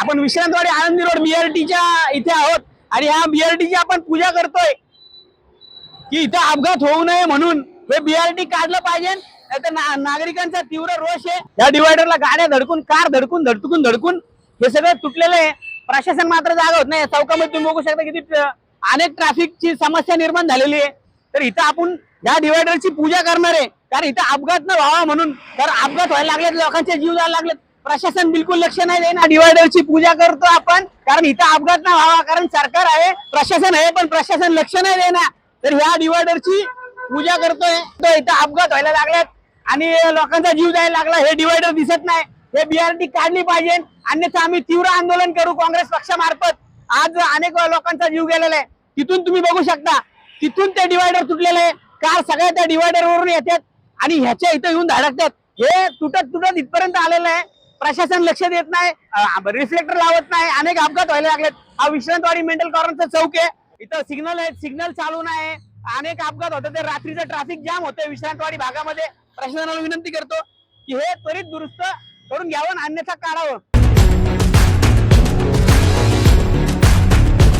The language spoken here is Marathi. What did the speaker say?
आपण विश्रांतवाडी आनंदी रोड बीआरटीच्या इथे आहोत आणि ह्या बीआरटीची आपण पूजा करतोय. की इथं अपघात होऊ नये म्हणून हे बीआरटी काढलं पाहिजे. ना- नागरिकांचा तीव्र रोष आहे. या डिवायडरला गाड्या धडकून कार धडकून धडकून धडकून हे सगळं तुटलेलं आहे. प्रशासन मात्र जागा होत नाही. चौकामध्ये तुम्ही बघू शकता किती अनेक ट्रॅफिकची समस्या निर्माण झालेली आहे. तर इथं आपण या डिवायडरची पूजा करणार आहे. कारण इथं अपघात न व्हावा म्हणून तर अपघात व्हायला लागलेत लोकांचे जीव जायला लागलेत. प्रशासन बिलकुल लक्ष नाही देईन. डिवायडरची पूजा करतो आपण. कारण इथं अपघात न व्हावा कारण सरकार आहे प्रशासन आहे पण प्रशासन लक्ष नाही देणार तर ह्या डिवायडरची पूजा करतोय. तो इथं अपघात व्हायला लागल्यात. आणि लोकांचा जीव जायला लागला. हे डिवायडर दिसत नाही. हे बीआरटी काढली पाहिजे. अन्यथा आम्ही तीव्र आंदोलन करू काँग्रेस पक्षामार्फत. आज अनेक लोकांचा जीव गेलेला आहे. तिथून तुम्ही बघू शकता. तिथून ते डिवायडर तुटलेले आहे. कार सगळ्या त्या डिवायडर वरून येतात. आणि ह्याच्या इथं येऊन धडकतात. हे तुटत तुटत इथपर्यंत आलेलं आहे. प्रशासन लक्ष देत नाही रिफ्लेक्टर लावत नाही अनेक अपघात व्हायला लागलेत. हा विश्रांतवाडी मेंटल कॉर्नरचा चौक आहे. इथं सिग्नल आहे सिग्नल चालू नाही. अनेक अपघात होतात. ते रात्रीचं ट्रॅफिक जाम होतंय विश्रांतवाडी भागामध्ये. प्रशासनाला विनंती करतो की हे त्वरित दुरुस्त करून घ्यावं अन्यथा काढावं.